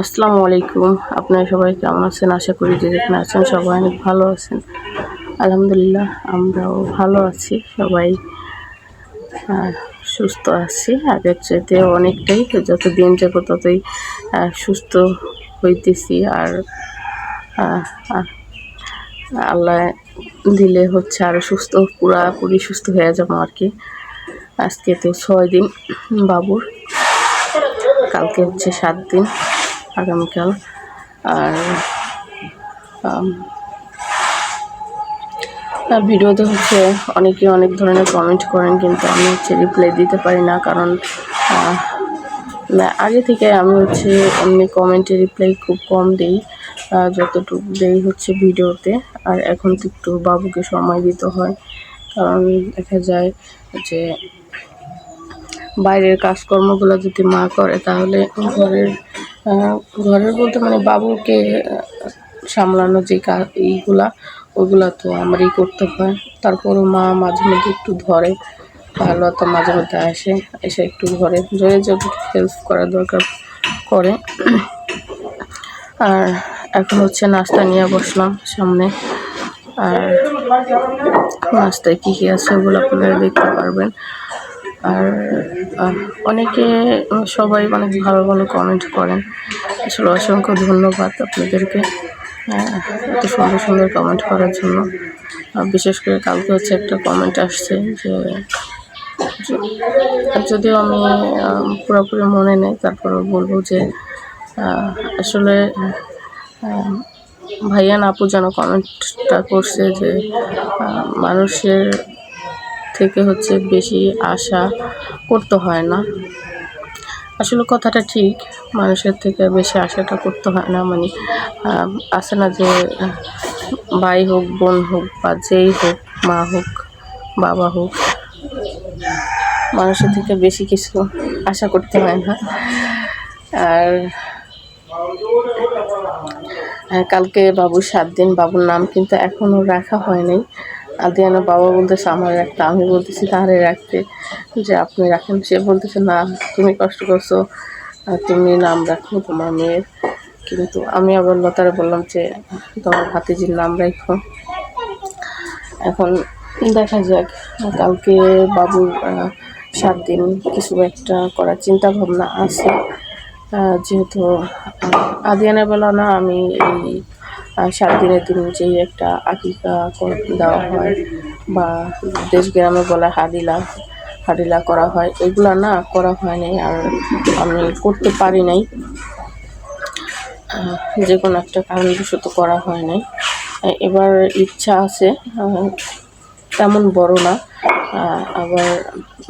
আসসালামু আলাইকুম। আপনারা সবাই কেমন আছেন? আশা করি যে যেখানে আছেন সবাই অনেক ভালো আছেন। আলহামদুলিল্লাহ, আমরাও ভালো আছি। সবাই সুস্থ আছি। আগের চাইতে অনেকটাই যত দিন যাব ততই সুস্থ হইতেছি। আর আল্লাহ দিলে হচ্ছে আরও সুস্থ, পুরাপুরি সুস্থ হয়ে যাব আর কি। আজকে তো ছয় দিন বাবুর। কালকে হচ্ছে সাত দিন। আগামীকাল। আর আর ভিডিওতে হচ্ছে অনেকে অনেক ধরনের কমেন্ট করেন, কিন্তু আমি হচ্ছে রিপ্লাই দিতে পারি না কারণ আগে থেকে আমি হচ্ছে এমনি কমেন্টে রিপ্লাই খুব কম দিই যতটুকু দেই হচ্ছে ভিডিওতে। আর এখন তো একটু বাবুকে সময় দিতে হয়, কারণ দেখা যায় যে বাইরের কাজকর্মগুলো যদি মা করে, তাহলে ঘরের ঘরের বলতে মানে বাবুকে সামলানো যে এইগুলা ওগুলা তো আমারই করতে হয়। তারপরও মা মাঝে মধ্যে একটু ধরে ভালো তো মাঝে মধ্যে আসে, এসে একটু ঘরে জয়ে যত হেল্প করা দরকার করে। আর এখন হচ্ছে নাস্তা নিয়ে বসলাম সামনে। আর নাস্তায় কী কী আছে ওগুলো আপনারা দেখতে পারবেন। আর অনেকে সবাই অনেক ভালো ভালো কমেন্ট করেন। আসলে অসংখ্য ধন্যবাদ আপনাদেরকে আহ, এত সুন্দর সুন্দর কমেন্ট করার জন্য। বিশেষ করে কালকে হচ্ছে একটা কমেন্ট আসছে যে যদিও আমি পুরোপুরি মনে নেই তারপরে বলব যে আসলে ভাইয়ান আপু যেন কমেন্টটা করছে যে মানুষের থেকে হচ্ছে বেশি আশা করতে হয় না। আসলে কথাটা ঠিক, মানুষের থেকে বেশি আশাটা করতে হয় না। মানে আসে না যে, ভাই হোক, বোন হোক বা যেই হোক, মা হোক, বাবা হোক, মানুষের থেকে বেশি কিছু আশা করতে হয় না। আর কালকে বাবুর সাত দিন, বাবুর নাম কিন্তু এখনও রাখা হয় নাই আদিয়ানা বাবা বলতেছে, আমার রাখতে আমি বলতেছি, তাহারে রাখতে যে আপনি রাখেন। সে বলতেছে, না, তুমি কষ্ট করছ তুমি নাম রাখো তোমার মেয়ের। কিন্তু আমি আবার লতারে বললাম যে, তোমার ভাতিজির নাম রাখো। এখন দেখা যাক, কালকে বাবুর সাত দিন কিছু একটা করার চিন্তা ভাবনা আছে যেহেতু আদিয়ানের বেলা না, আমি এই সাত দিনের দিন যেই একটা আকিকা দেওয়া হয় বা দেশ গ্রামে বলা হাডিলা হাডিলা করা হয়, এগুলো না করা হয় নাই আর আমি করতে পারি নাই। যে কোনো একটা কারণবশত করা হয় নাই। এবার ইচ্ছা আছে তেমন বড় না। আবার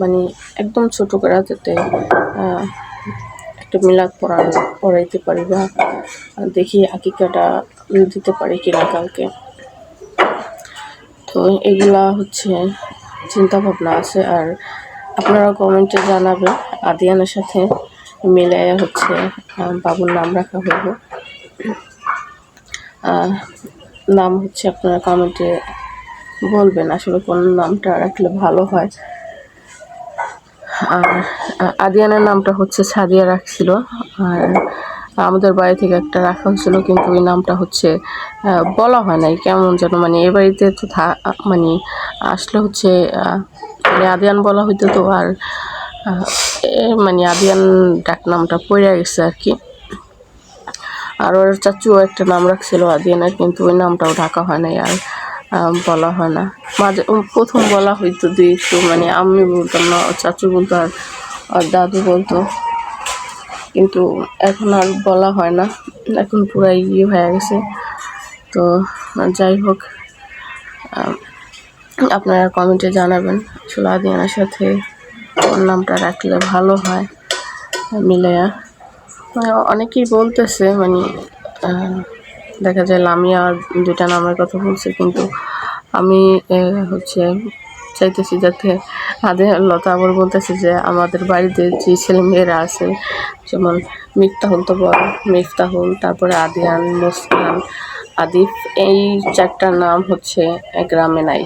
মানে একদম ছোট করে যাতে একটা মিলাদ পড়া পড়াইতে পারি বা দেখি আকিকাটা দিতে পারি কিনা কালকে। তো এগুলা হচ্ছে চিন্তা ভাবনা আছে আর আপনারা কমেন্টে জানাবেন আদিয়ানের সাথে মিলে হচ্ছে বাবুর নাম রাখা হইব নাম হচ্ছে আপনারা কমেন্টে বলবেন আসলে কোন নামটা রাখলে ভালো হয়। আর আদিয়ানের নামটা হচ্ছে সাদিয়া রাখছিল। আর আমাদের বাড়ি থেকে একটা রাখা হয়েছিল কিন্তু ওই নামটা হচ্ছে বলা হয় নাই। কেমন যেন মানে এ বাড়িতে তো মানে আসলে হচ্ছে মানে আদিয়ান বলা হইতো তো, আর মানে আদিয়ান ডাক নামটা পড়ে গেছে আর কি। আর ওর চাচুও একটা নাম রাখছিল আদিয়ানের, কিন্তু ওই নামটাও ঢাকা হয় নাই আর বলা হয় না। মাঝে প্রথম বলা হইতো দুই একটু মানে আমি বলতাম না, চাচু বলতো আর দাদু বলতো। কিন্তু এখন আর বলা হয় না। এখন পুরাই ইয়ে হয়ে গেছে। তো যাই হোক আপনারা কমেন্টে জানাবেন। আসলে আদিয়ানের সাথে ওর নামটা রাখলে ভালো হয়, মিলেয়া। মানে অনেকেই বলতেছে মানে দেখা যায় লামিয়া দুইটা নামের কথা বলছে, কিন্তু আমি হচ্ছে চাইতেছি যাতে আদে লতা আবার বলতেছে যে আমাদের বাড়িতে যে ছেলে মেয়েরা আছে, যেমন মিফতাহুল তো বড় মিফতাহুল তারপরে আদিয়ান, মুসকান, আদিফ, এই চারটার নাম হচ্ছে গ্রামে নাই।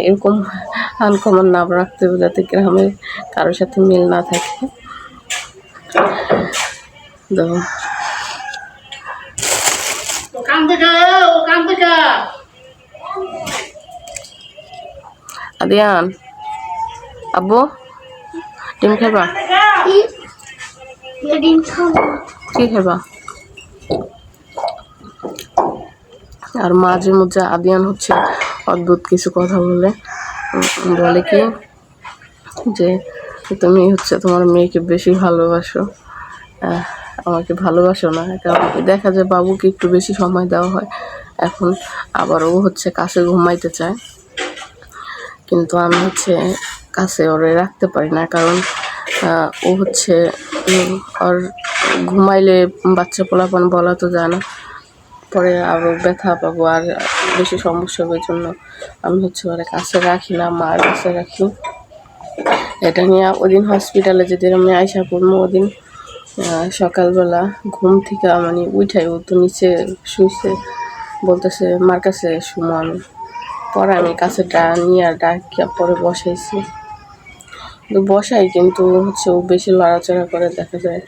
এরকম আনকমন নাম রাখতে হবে যাতে গ্রামে কারোর সাথে মিল না থাকে। থেকে আদিয়ান, আব্বু, ডিম খাবা কি খাবা আর মাঝে মধ্যে আদিয়ান হচ্ছে অদ্ভুত কিছু কথা বলে। বলে কি? যে তুমি হচ্ছে তোমার মেয়েকে বেশি ভালোবাসো। আমাকে ভালোবাসো না, কারণ দেখা যায় বাবুকে একটু বেশি সময় দেওয়া হয়। এখন আবার ও হচ্ছে কাছে ঘুমাইতে চায়। কিন্তু আমি হচ্ছে কাছে ওরে রাখতে পারি না, কারণ ও হচ্ছে ওর ঘুমাইলে বাচ্চা পোলাপান বলা তো যায় না। পরে আরও ব্যথা পাবো আর বেশি সমস্যা হবে জন্য আমি হচ্ছে ওরে কাছে রাখি না মার কাছে রাখি। এটা নিয়ে ওদিন হসপিটালে যেদিন আমি আইসা পড়ব ওদিন সকালবেলা ঘুম থেকে মানে উঠাই ও তো নিচে শুইছে, বলতেছে, মার কাছে শুমো আমি। পরে আমি কাছে নিয়ে ডাকিয়া পরে বসাইছি। কিন্তু বসাই কিন্তু হচ্ছে ও বেশি লড়াচড়া করে দেখা যায়,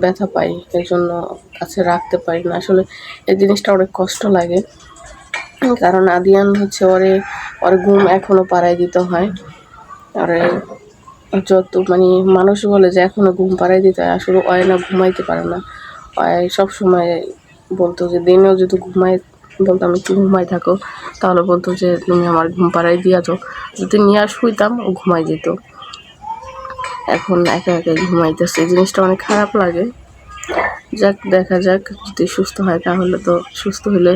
ব্যথা পাই এর জন্য কাছে রাখতে পারি না। আসলে এই জিনিসটা অনেক কষ্ট লাগে, কারণ আদিয়ান হচ্ছে ওরে, ওর ঘুম এখনও পাড়াই দিতে হয়। আরে যত মানে মানুষ বলে যে এখনও ঘুম পাড়াই দিতে হয়, আসলে অয় না ঘুমাইতে পারে না। অয় সব সময় বলতো যে দিনেও যদি ঘুমাই বলতাম একটু ঘুমাই থাকো। তাহলে বলতো যে, তুমি আমার ঘুম পাড়াই দিয়া যদি নিয়ে আর শুইতাম ও ঘুমাই যেত। এখন একা একা ঘুমাইতেছে। জিনিসটা অনেক খারাপ লাগে। যাক, দেখা যাক, যদি সুস্থ হয় তাহলে তো সুস্থ হলে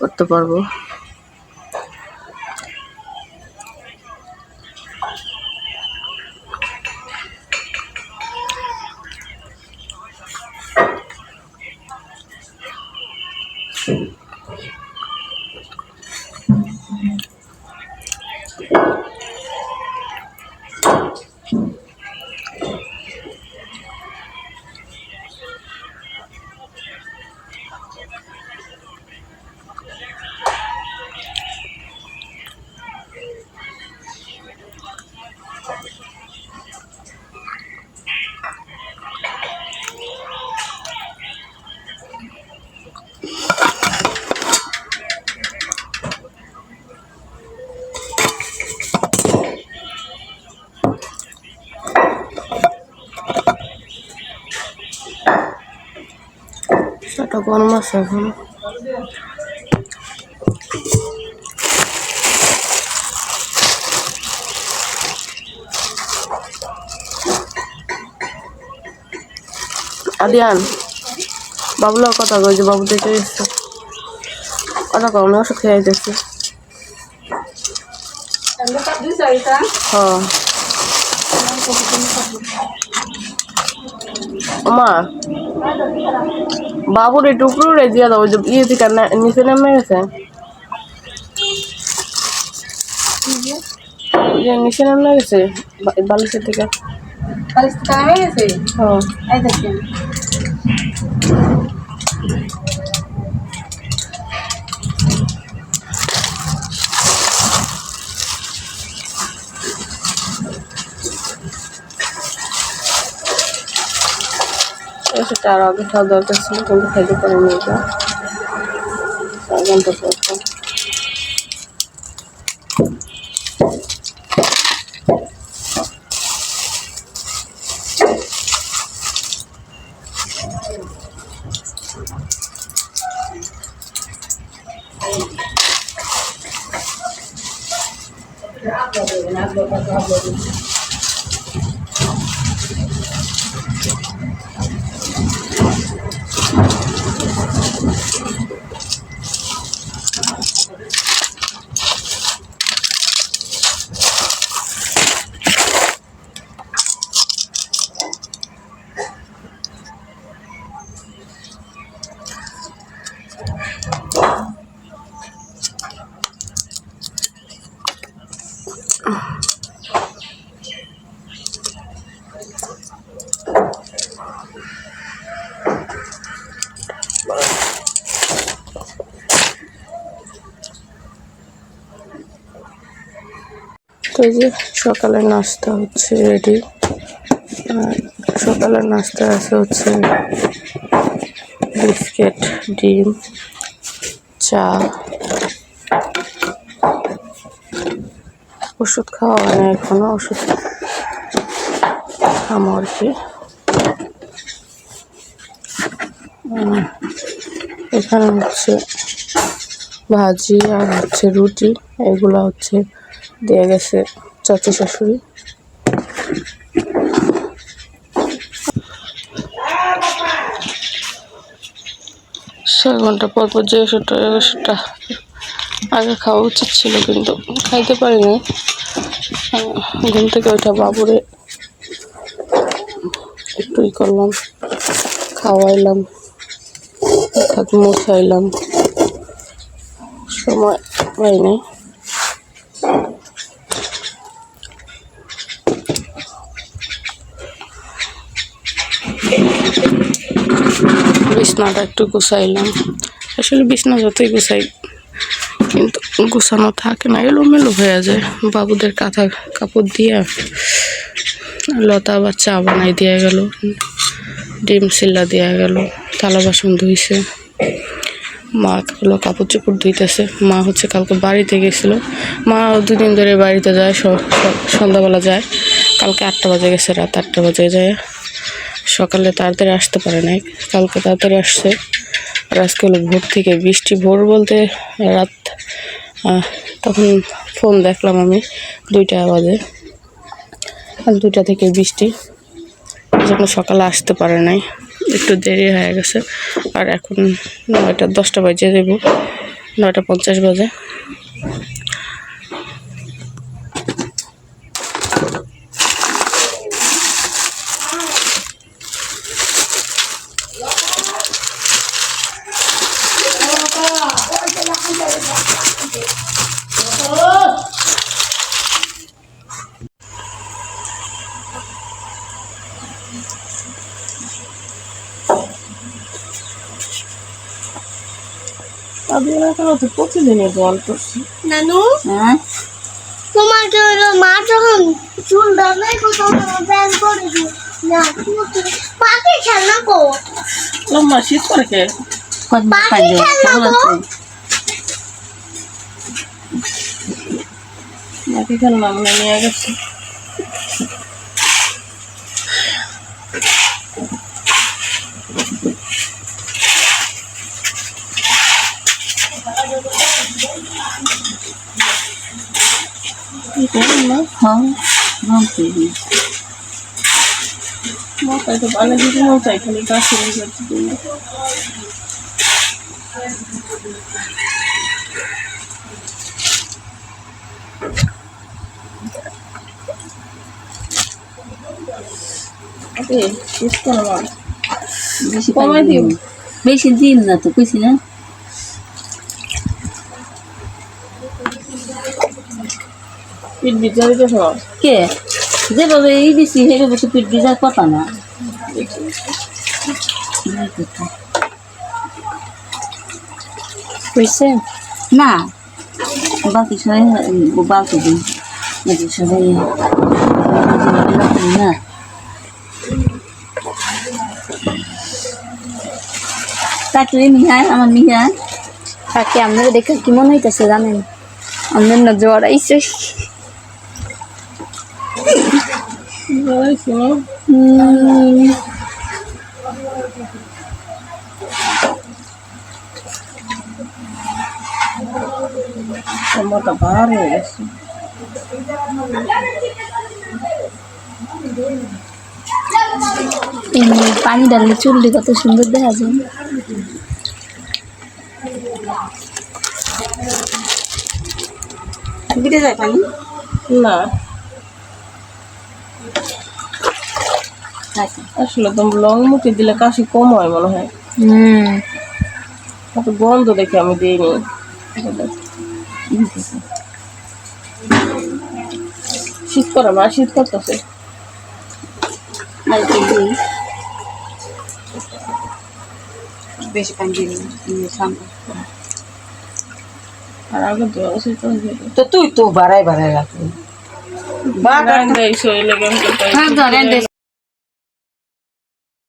করতে পারব। show. সেটা গরম আছে এখন। আদিয়ান বাবুলা কথা যে বাবু দেখে এসছে। কথা কও আমি ওষুধ খেয়ে যাচ্ছি হ্যাঁ। মা বাবুর এই টুকরো রে দিয়ে দাও ইয়ে থেকে নিচে নেমে গেছে। নিচে নেমে গেছে বালিশের থেকে। বালিশ থেকে নেমে গেছে? হ্যাঁ। এসে আর আগে খাওয়া দরকার ছিল কিন্তু খাইতে পারিনি এটা। তো যে সকালের নাস্তা হচ্ছে রেডি সকালের নাস্তা আছে হচ্ছে বিস্কিট, ডিম, চা। ওষুধ খাওয়া হয় না এখনও, ওষুধ খামো আর কি। এখানে হচ্ছে ভাজি আর হচ্ছে রুটি, এগুলো হচ্ছে দিয়ে গেছে চাচি শাশুড়ি। ছয় ঘণ্টা পর পর যে ওষুধটা ওষুধটা আগে খাওয়া উচিত ছিল, কিন্তু খাইতে পারিনি। ঘুম থেকে ওইটা বাবুরে একটু ই করলাম, খাওয়াইলাম, হাত মুছাইলাম। সময় পাইনি বিছনাটা একটু গুছাইলাম আসলে বিছনা যতই গুছাই, কিন্তু গুছানো থাকে না, এলোমেলো হয়ে যায়। বাবুদের কাঁথা কাপড় দিয়ে লতা আবার চা বানাই দেওয়া গেল, ডিম সিল্লা দেওয়া গেল, থালা বাসন ধুইছে। মা হলো কাপড় চোপড় ধুইতেছে। মা হচ্ছে কালকে বাড়িতে গেছিল। মা দুদিন ধরে বাড়িতে যায় সন্ধ্যাবেলা যায়। কালকে আটটা বাজে গেছে, রাত আটটা বাজে যায়। সকালে তাড়াতাড়ি আসতে পারে নাই। কালকে তাড়াতাড়ি আসছে। আর আজকে হলো ভোর থেকে বৃষ্টি, ভোর বলতে রাত তখন ফোন দেখলাম আমি দুইটা বাজে। আর দুইটা থেকে বৃষ্টি। যখন সকালে আসতে পারে নাই। একটু দেরি হয়ে গেছে। আর এখন নয়টা, দশটা বাজে দেব নয়টা পঞ্চাশ বাজে। প্রতিদিনই জল করছি। নানু? হ্যাঁ? হলো মা যখন চুল করে না পাখি খেলনা কো। লম্বা শীত করে কে? পাখি খেলনা কেমন গো খেলনা মনে নিয়ে গেছে। হ্যাঁ রং তৈরি মাথায় তো পানি দিতে মন চাই খালি কাশি করতে বেশি কমাই দিও। বেশি দিন না তো কইছি না। পিঠ ভিজা দিতে সব। কে? যেভাবে এই দিছি সেভাবে তো পিঠ কথা না। হইছে না। বাকি সবাই বাকি দিন। সবাই না। কাটলে মিহায় আমার মিহায় কাকে আপনারা দেখে কি মনে হইতেছে জানেন? আমাদের না জ্বর আইছে। ভার হয়ে গেছে। পানি ডাললে চুলটি কত সুন্দর দেখা যায়। দিতে যায় পানি? না। আচ্ছা আসলে তো লং মুখে দিলে কাশি কম হয় মনে হয়। হুম। গন্ধ দেখে আমি দিইনি। শীত করে শীত করতেছে। আর কি দিই বেশি পানি আর আগে তো তুই তো বাড়াই বাড়াই রাখবি। বাগান দেয় শরীরে